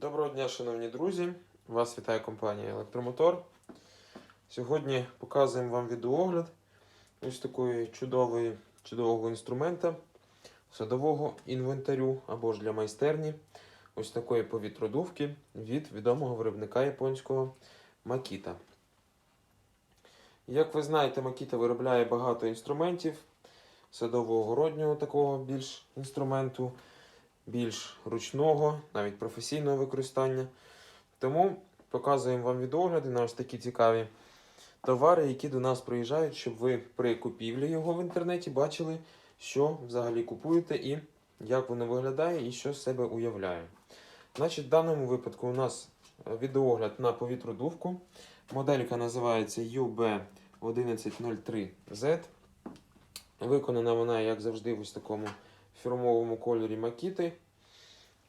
Доброго дня, шановні друзі! Вас вітає компанія Електромотор. Сьогодні показуємо вам відеоогляд ось такої чудової, чудового інструмента садового інвентарю або ж для майстерні. Ось такої повітродувки від відомого виробника японського Makita. Як ви знаєте, Makita виробляє багато інструментів садово-огороднього такого більш інструменту більш ручного, навіть професійного використання. Тому показуємо вам відеогляди на ось такі цікаві товари, які до нас приїжджають, щоб ви при купівлі його в інтернеті бачили, що взагалі купуєте і як воно виглядає і що з себе уявляє. Значить, в даному випадку у нас відеогляд на повітродувку. Моделька називається UB1103Z. Виконана вона, як завжди, в ось такому фірмовому кольорі Макіти.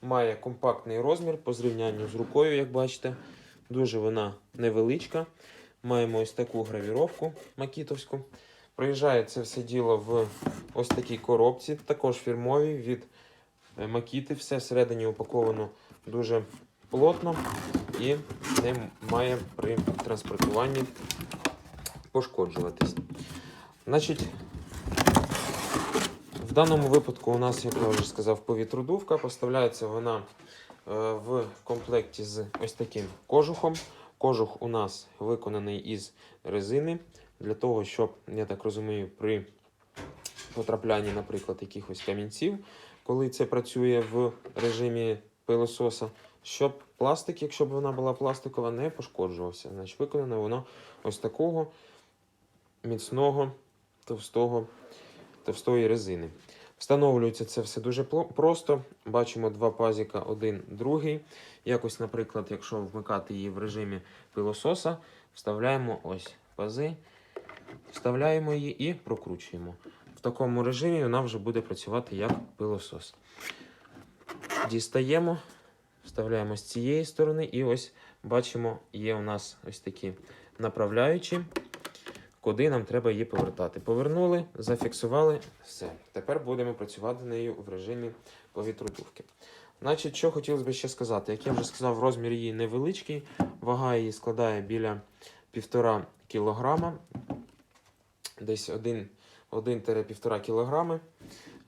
Має компактний розмір по зрівнянню з рукою, як бачите. Дуже вона невеличка. Маємо ось таку гравіровку макітовську. Приїжджає це все діло в ось такій коробці, також фірмовій від е, Макіти. Все всередині упаковано дуже плотно і не має при транспортуванні пошкоджуватись. Значить, даному випадку у нас, як я вже сказав, повітродувка. Поставляється вона е, в комплекті з ось таким кожухом. Кожух у нас виконаний із резини для того, щоб, я так розумію, при потраплянні, наприклад, якихось камінців, коли це працює в режимі пилососа, щоб пластик, якщо б вона була пластикова, не пошкоджувався. Значить, виконане воно ось такого міцного, товстого товстої резини. Встановлюється це все дуже просто. Бачимо два пазіка, один, другий. Якось, наприклад, якщо вмикати її в режимі пилососа, вставляємо ось пази, вставляємо її і прокручуємо. В такому режимі вона вже буде працювати як пилосос. Дістаємо, вставляємо з цієї сторони, і ось бачимо, є у нас ось такі направляючі куди нам треба її повертати. Повернули, зафіксували, все.Тепер будемо працювати нею в режимі повітродувки. Значить, що хотілося б ще сказати, як я вже сказав, розмір її невеличкий, вага її складає біля 1,5 кг, десь 1-1,5 кг.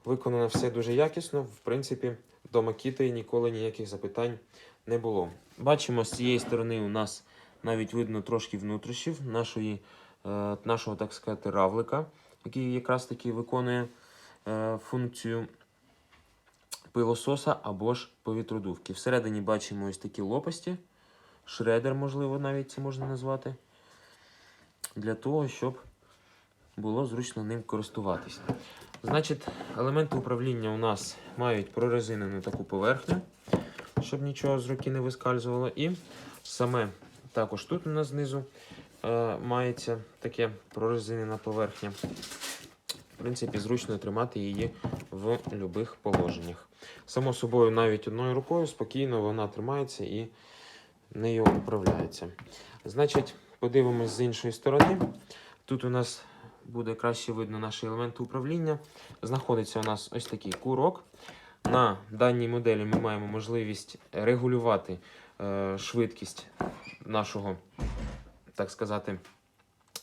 Виконано все дуже якісно. В принципі, до макіти ніколи ніяких запитань не було. Бачимо, з цієї сторони у нас навіть видно трошки внутрішнів нашої нашого, так сказати, равлика, який якраз таки виконує е, функцію пилососа або ж повітродувки. Всередині бачимо ось такі лопасті, шредер, можливо, навіть це можна назвати, для того, щоб було зручно ним користуватися. Значить, елементи управління у нас мають прорезинену таку поверхню, щоб нічого з руки не вискальзувало. І саме також тут у нас знизу е, мається таке прорезинена поверхня. В принципі, зручно тримати її в будь-яких положеннях. Само собою, навіть одною рукою спокійно вона тримається і нею управляється. Значить, подивимось з іншої сторони. Тут у нас буде краще видно наші елементи управління. Знаходиться у нас ось такий курок. На даній моделі ми маємо можливість регулювати е, швидкість нашого, так сказати,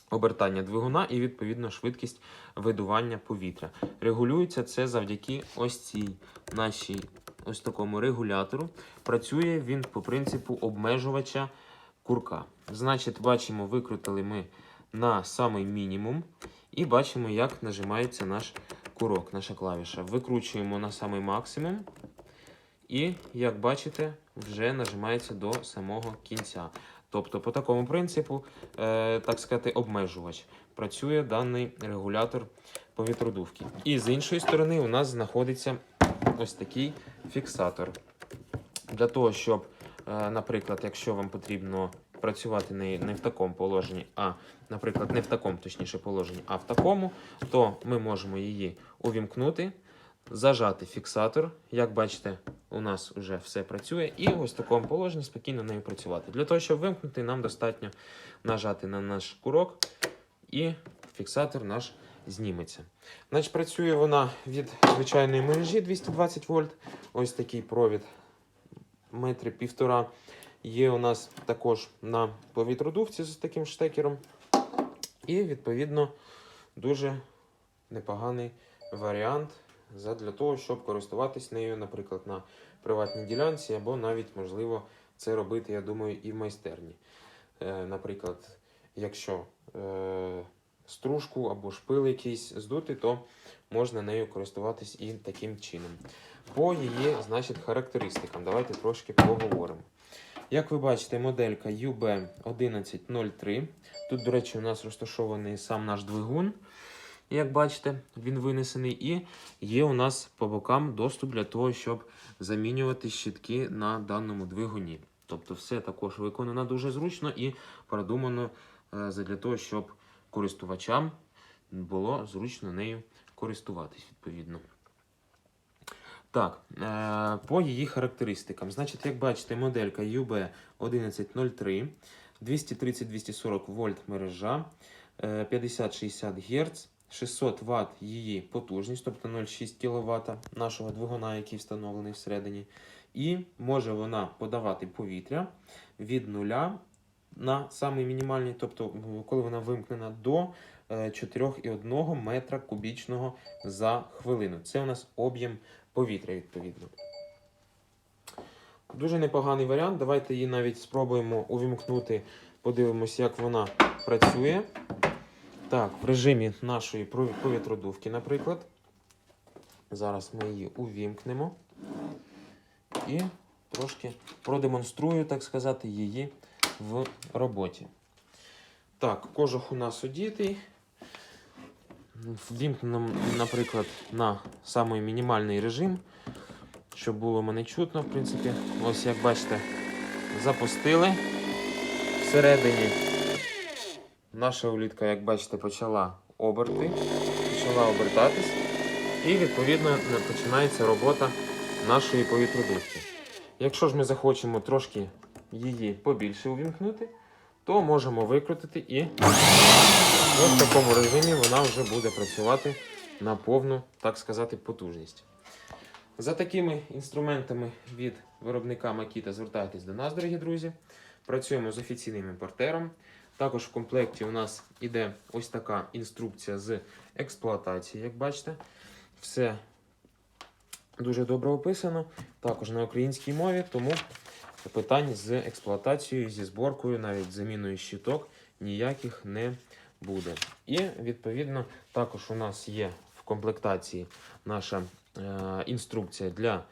обертання двигуна і, відповідно, швидкість видування повітря. Регулюється це завдяки ось цій нашій ось такому регулятору. Працює він по принципу обмежувача курка. Значить, бачимо, викрутили ми на самий мінімум. І бачимо, як нажимається наш курок, наша клавіша. Викручуємо на самий максимум. І, як бачите, вже нажимається до самого кінця. Тобто, по такому принципу, е, так сказати, обмежувач. Працює даний регулятор повітродувки. І з іншої сторони, у нас знаходиться ось такий фіксатор. Для того, щоб, е, наприклад, якщо вам потрібно працювати не, не в такому положенні, а, наприклад, не в такому точніше положенні, а в такому, то ми можемо її увімкнути, зажати фіксатор. Як бачите, у нас вже все працює, і ось в такому положенні спокійно нею працювати. Для того, щоб вимкнути, нам достатньо нажати на наш курок, і фіксатор наш зніметься. Значить, працює вона від звичайної мережі 220 вольт. Ось такий провід метри півтора. Є у нас також на повітродувці з таким штекером. І, відповідно, дуже непоганий варіант для того, щоб користуватись нею, наприклад, на приватній ділянці, або навіть, можливо, це робити, я думаю, і в майстерні. Е, наприклад, якщо е, стружку або шпил якийсь здути, то можна нею користуватись і таким чином. По її значить, характеристикам, давайте трошки поговоримо. Як ви бачите, моделька UB1103. Тут, до речі, у нас розташований сам наш двигун. Як бачите, він винесений, і є у нас по бокам доступ для того, щоб замінювати щитки на даному двигуні. Тобто, все також виконано дуже зручно і продумано е, для того, щоб користувачам було зручно нею користуватись відповідно. Так, е, по її характеристикам. Значить, як бачите, моделька UB1103, 230-240 вольт мережа, е, 50-60 Гц, 600 Вт її потужність, тобто 0,6 кВт нашого двигуна, який встановлений всередині. І може вона подавати повітря від нуля на самий мінімальний, тобто, коли вона вимкнена, до е, 4,1 метра кубічного за хвилину. Це у нас об'єм повітря, відповідно. Дуже непоганий варіант. Давайте її навіть спробуємо увімкнути, подивимося, як вона працює. Так, в режимі нашої повітродувки, наприклад. Зараз ми її увімкнемо і трошки продемонструю, так сказати, її в роботі. Так, кожух у нас одітий. Ввімкнемо, наприклад, на самий мінімальний режим, щоб було мене чутно, в принципі. Ось, як бачите, запустили всередині. Наша улітка, як бачите, почала оберти, почала обертатись. І, відповідно, починається робота нашої повітродувки. Якщо ж ми захочемо трошки її побільше увімкнути, то можемо викрутити і в такому режимі вона вже буде працювати на повну, так сказати, потужність. За такими інструментами від виробника Makita звертайтесь до нас, дорогі друзі. Працюємо з офіційним імпортером. Також в комплекті у нас іде ось така інструкція з експлуатації, як бачите. Все дуже добре описано. Також на українській мові, тому питань з експлуатацією, зі зборкою, навіть заміною щиток ніяких не буде. І відповідно також у нас є в комплектації наша е, інструкція для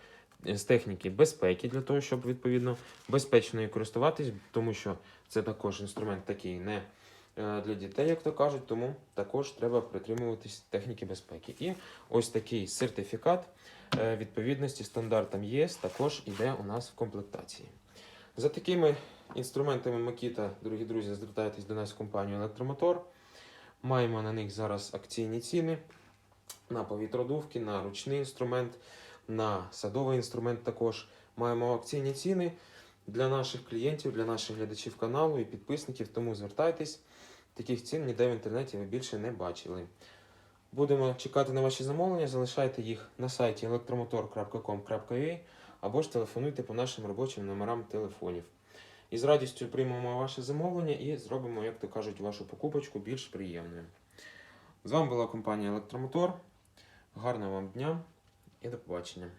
з техніки безпеки, для того, щоб відповідно безпечно нею користуватись, тому що це також інструмент такий не е, для дітей, як то кажуть, тому також треба притримуватись техніки безпеки. І ось такий сертифікат е, відповідності стандартам ЄС також іде у нас в комплектації. За такими інструментами Makita, дорогі друзі, звертайтесь до нас в компанію Електромотор. Маємо на них зараз акційні ціни на повітродувки, на ручний інструмент, на садовий інструмент також. Маємо акційні ціни для наших клієнтів, для наших глядачів каналу і підписників, тому звертайтесь. Таких цін ніде в інтернеті ви більше не бачили. Будемо чекати на ваші замовлення, залишайте їх на сайті electromotor.com.ua або ж телефонуйте по нашим робочим номерам телефонів. І з радістю приймемо ваше замовлення і зробимо, як то кажуть, вашу покупочку більш приємною. З вами була компанія Електромотор. Гарного вам дня і до побачення!